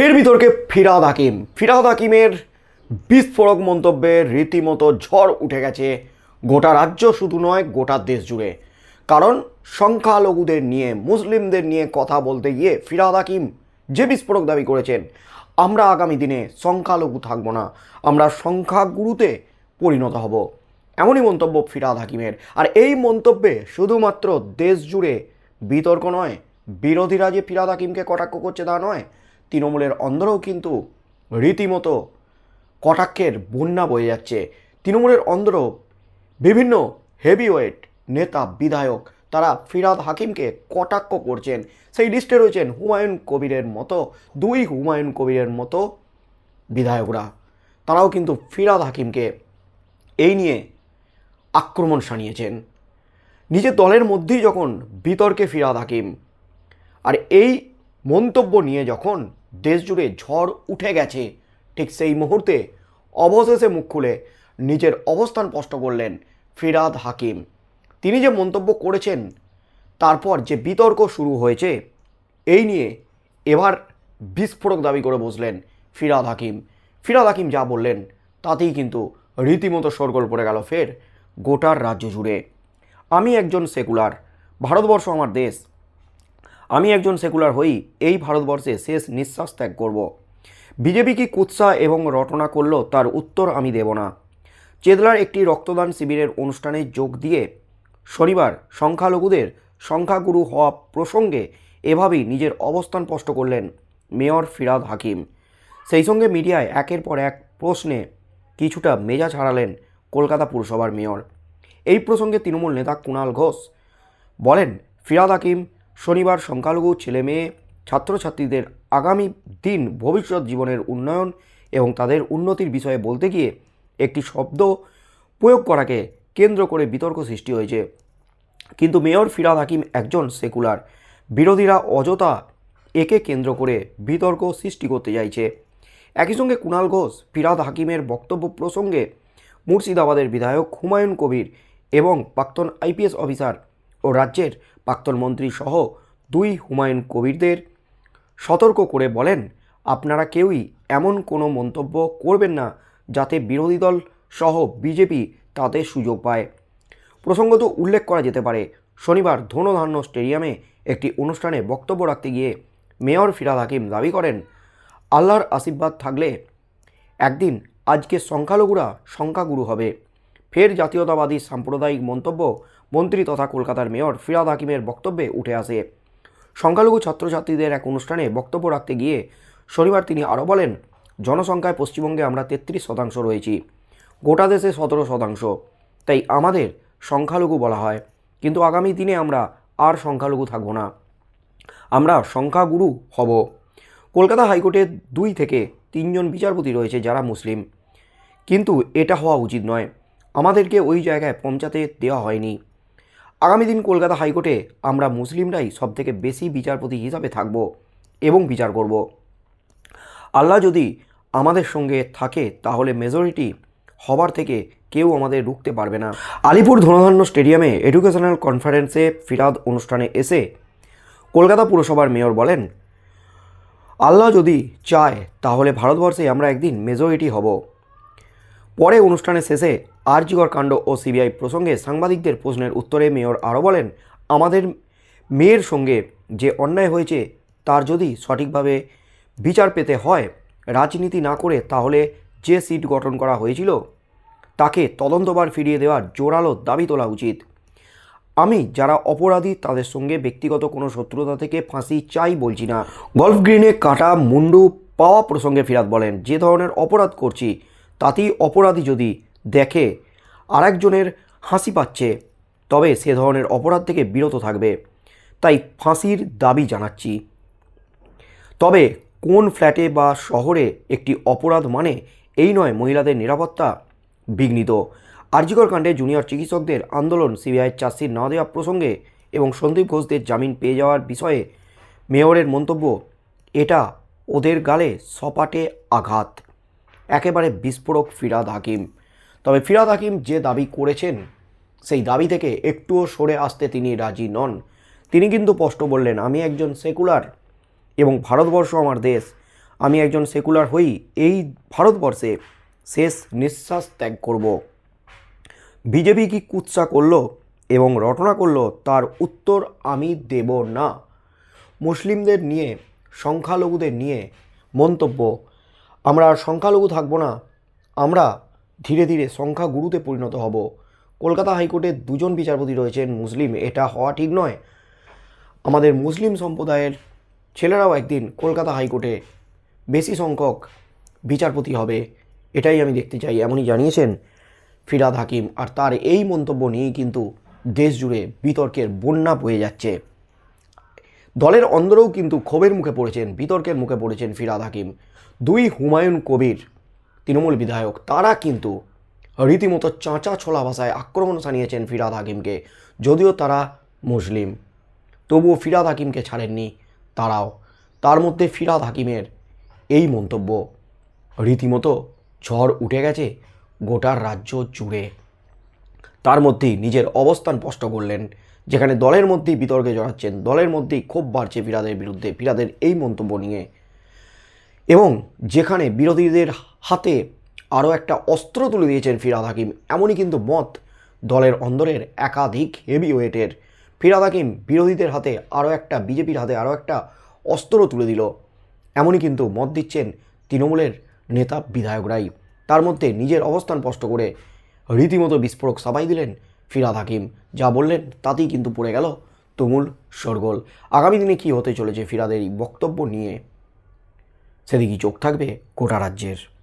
ফের বিতর্কে ফিরাদ হাকিম। ফিরাদ হাকিমের বিস্ফোরক মন্তব্যে রীতিমতো ঝড় উঠে গেছে গোটা রাজ্য শুধু নয়, গোটা দেশ জুড়ে। কারণ সংখ্যালঘুদের নিয়ে, মুসলিমদের নিয়ে কথা বলতে গিয়ে ফিরাদ হাকিম যে বিস্ফোরক দাবি করেছেন, আমরা আগামী দিনে সংখ্যালঘু থাকব না, আমরা সংখ্যাগুরুতে পরিণত হব। এমনই মন্তব্য ফিরাদ হাকিমের। আর এই মন্তব্যে শুধুমাত্র দেশ জুড়ে বিতর্ক নয়, বিরোধীরা যে ফিরাদ হাকিমকে কটাক্ষ করছে তা নয় তৃণমূলের অন্দরেও কিন্তু রীতিমতো কটাক্ষের বন্যা বয়ে যাচ্ছে। তৃণমূলের অন্দরও বিভিন্ন হেভিওয়েট নেতা, বিধায়ক তারা ফিরাদ হাকিমকে কটাক্ষ করছেন। সেই লিস্টে রয়েছেন হুমায়ুন কবিরের মতো, দুই হুমায়ুন কবিরের মতো বিধায়করা। তারাও কিন্তু ফিরাদ হাকিমকে এই নিয়ে আক্রমণ সানিয়েছেন নিজের দলের মধ্যেই যখন বিতর্কে ফিরাদ হাকিম, আর এই মন্তব্য নিয়ে যখন দেশ জুড়ে ঝড় উঠে গেছে। ঠিক সেই মুহূর্তে অবশেষে মুখ খুলে নিজের অবস্থান স্পষ্ট করলেন ফিরাদ হাকিম। তিনি যে মন্তব্য করেছেন, তারপর যে বিতর্ক শুরু হয়েছে, এই নিয়ে এবার বিস্ফোরক দাবি করে বসলেন ফিরাদ হাকিম। ফিরাদ হাকিম যা বললেন, তাতেই কিন্তু রীতিমতো সরগোল পড়ে গেল ফের গোটার রাজ্য জুড়ে। আমি একজন সেকুলার, ভারতবর্ষ আমার দেশ আমি একজন সেকুলার হই এই ভারতবর্ষে শেষ নিঃশ্বাস ত্যাগ করব। বিজেপি কি কুৎসা এবং রটনা করল তার উত্তর আমি দেব না। চেদলার একটি রক্তদান শিবিরের অনুষ্ঠানে যোগ দিয়ে শনিবার সংখ্যালঘুদের সংখ্যাগুরু হওয়া প্রসঙ্গে এভাবেই নিজের অবস্থান স্পষ্ট করলেন মেয়র ফিরাদ হাকিম। সেই সঙ্গে মিডিয়ায় একের পর এক প্রশ্নে কিছুটা মেজাজ হারালেন কলকাতা পুরসভার মেয়র। এই প্রসঙ্গে তৃণমূল নেতা কুণাল ঘোষ বলেন, ফিরাদ হাকিম শনিবার সংখ্যালঘু ছেলে মেয়ে, ছাত্রছাত্রীদের আগামী দিন ভবিষ্যৎ জীবনের উন্নয়ন এবং তাদের উন্নতির বিষয়ে বলতে গিয়ে একটি শব্দ প্রয়োগ করাকে কেন্দ্র করে বিতর্ক সৃষ্টি হয়েছে। কিন্তু মেয়র ফিরাদ হাকিম একজন সেকুলার। বিরোধীরা অযথা একে কেন্দ্র করে বিতর্ক সৃষ্টি করতে চাইছে। একই সঙ্গে কুণাল ঘোষ, ফিরাদ হাকিমের বক্তব্য প্রসঙ্গে মুর্শিদাবাদের বিধায়ক হুমায়ুন কবির এবং প্রাক্তন আইপিএস অফিসার ও রাজ্যের প্রাক্তন মন্ত্রী সহ দুই হুমায়ুন কবিরদের সতর্ক করে বলেন, আপনারা কেউই এমন কোনো মন্তব্য করবেন না যাতে বিরোধী দল সহ বিজেপি তাতে সুযোগ পায়। প্রসঙ্গত উল্লেখ করা যেতে পারে, শনিবার ধনধান্য স্টেডিয়ামে একটি অনুষ্ঠানে বক্তব্য রাখতে গিয়ে মেয়র ফিরাদ হাকিম দাবি করেন, আল্লাহর আশীর্বাদ থাকলে একদিন আজকে সংখ্যালঘুরা সংখ্যাগুরু হবে। ফের জাতীয়তাবাদী সাম্প্রদায়িক মন্তব্য মন্ত্রী তথা কলকাতার মেয়র ফিরাদ হাকিমের বক্তব্যে উঠে আসে। সংখ্যালঘু ছাত্রছাত্রীদের এক অনুষ্ঠানে বক্তব্য রাখতে গিয়ে শনিবার তিনি আরও বলেন, জনসংখ্যায় পশ্চিমবঙ্গে আমরা তেত্রিশ শতাংশ রয়েছি, গোটা দেশে সতেরো শতাংশ। তাই আমাদের সংখ্যালঘু বলা হয়। কিন্তু আগামী দিনে আমরা আর সংখ্যালঘু থাকব না। আমরা সংখ্যাগুরু হব। কলকাতা হাইকোর্টে দুই থেকে তিনজন বিচারপতি রয়েছে যারা মুসলিম। কিন্তু এটা হওয়া উচিত নয়। আমাদেরকে ওই জায়গায় পৌঁছাতে দেওয়া হয়নি। আগামী দিন কলকাতা হাইকোর্টে আমরা মুসলিমরাই সবথেকে বেশি বিচারপতি হিসাবে থাকব এবং বিচার করব। আল্লাহ যদি আমাদের সঙ্গে থাকে, তাহলে মেজরিটি হবার থেকে কেউ আমাদের রুখতে পারবে না। আলিপুর ধনধান্য স্টেডিয়ামে এডুকেশনাল কনফারেন্সে ফিরাদ অনুষ্ঠানে এসে কলকাতা পুরসভার মেয়র বলেন, আল্লাহ যদি চায়, তাহলে ভারতবর্ষে আমরা একদিন মেজরিটি হব। পরে অনুষ্ঠানের শেষে আরজিগর কাণ্ড ও সিবিআই প্রসঙ্গে সাংবাদিকদের প্রশ্নের উত্তরে মেয়র আরও বলেন, আমাদের মেয়ের সঙ্গে যে অন্যায় হয়েছে, তার যদি সঠিকভাবে বিচার পেতে হয়, রাজনীতি না করে তাহলে যে সিট গঠন করা হয়েছিল, তাকে তদন্তবার ফিরিয়ে দেওয়ার জোরালো দাবি তোলা উচিত। আমি যারা অপরাধী, তাদের সঙ্গে ব্যক্তিগত কোনো শত্রুতা থেকে ফাঁসি চাই বলছি না। গল্ফ গ্রিনে কাটা মুন্ডু পাওয়া প্রসঙ্গে ফিরাত বলেন, যে ধরনের অপরাধ করছি, তাতেই অপরাধী যদি দেখে আরেকজনের হাসি পাচ্ছে। তবে সে ধরনের অপরাধ থেকে বিরত থাকবে। তাই ফাঁসির দাবি জানাচ্ছি। তবে কোন ফ্ল্যাটে বা শহরে একটি অপরাধ মানে এই নয় মহিলাদের নিরাপত্তা? বিঘ্নিত। আরজিকর কাণ্ডে জুনিয়র চিকিৎসকদের আন্দোলন সিবিআই চার্জশিট না দেওয়া প্রসঙ্গে এবং সন্দীপ ঘোষদের জামিন পেয়ে যাওয়ার বিষয়ে মেয়রের মন্তব্য, এটা ওদের গালে সপাটে আঘাত। একেবারে বিস্ফোরক ফিরাদ হাকিম। তবে ফিরাদ হাকিম যে দাবি করেছেন, সেই দাবি থেকে একটুও সরে আসতে তিনি রাজি নন। তিনি কিন্তু স্পষ্ট বললেন, আমি একজন সেকুলার এবং ভারতবর্ষ আমার দেশ। আমি একজন সেকুলার হই, এই ভারতবর্ষে শেষ নিঃশ্বাস ত্যাগ করব। বিজেপি কি কুৎসা করল এবং রটনা করল, তার উত্তর আমি দেব না। মুসলিমদের নিয়ে, সংখ্যালঘুদের নিয়ে মন্তব্য, আমরা সংখ্যালঘু থাকব না। আমরা ধীরে ধীরে সংখ্যা গুরুতে পরিণত হব। কলকাতা হাইকোর্টে দুজন বিচারপতি রয়েছেন মুসলিম। এটা হওয়া ঠিক নয়। আমাদের মুসলিম সম্প্রদায়ের ছেলেরাও একদিন কলকাতা হাইকোর্টে বেশি সংখ্যক বিচারপতি হবে। এটাই আমি দেখতে চাই। এমনই জানিয়েছেন ফিরাদ হাকিম। আর তার এই মন্তব্য নিয়েই কিন্তু দেশ জুড়ে বিতর্কের বন্যা বয়ে যাচ্ছে। দলের অন্দরেও কিন্তু ক্ষোভের মুখে পড়েছেন, বিতর্কের মুখে পড়েছেন ফিরাদ হাকিম। দুই হুমায়ুন কবির তৃণমূল বিধায়ক তারা কিন্তু রীতিমতো চাঁচা ছোলা ভাষায় আক্রমণ জানিয়েছেন ফিরাদ হাকিমকে। যদিও তারা মুসলিম, তবুও ফিরাদ হাকিমকে ছাড়েননি তারাও। তার মধ্যে ফিরাদ হাকিমের এই মন্তব্য, রীতিমতো ঝড় উঠে গেছে গোটার রাজ্য জুড়ে। তার মধ্যেই নিজের অবস্থান স্পষ্ট করলেন, যেখানে দলের মধ্যেই বিতর্কে জড়াচ্ছেন, দলের মধ্যেই ক্ষোভ বাড়ছে ফিরাদের বিরুদ্ধে, ফিরাদের এই মন্তব্য নিয়ে। এবং যেখানে বিরোধীদের হাতে আরও একটা অস্ত্র তুলে দিয়েছেন ফিরাদ হাকিম। এমনই কিন্তু মত দলের অন্দরের একাধিক হেভি ওয়েটের ফিরাদ হাকিম বিরোধীদের হাতে আরও একটা, বিজেপির হাতে আরও একটা অস্ত্র তুলে দিল। এমনই কিন্তু মত দিচ্ছেন তৃণমূলের নেতা বিধায়করাই। তার মধ্যে নিজের অবস্থান স্পষ্ট করে রীতিমতো বিস্ফোরক সাবাই দিলেন ফিরাদ হাকিম। যা বললেন তাতেই কিন্তু পড়ে গেল তুমুল শোরগোল। আগামী দিনে কী হতে চলেছে ফিরাদের এই বক্তব্য নিয়ে সেদিকেই চোখ থাকবে গোটা রাজ্যের।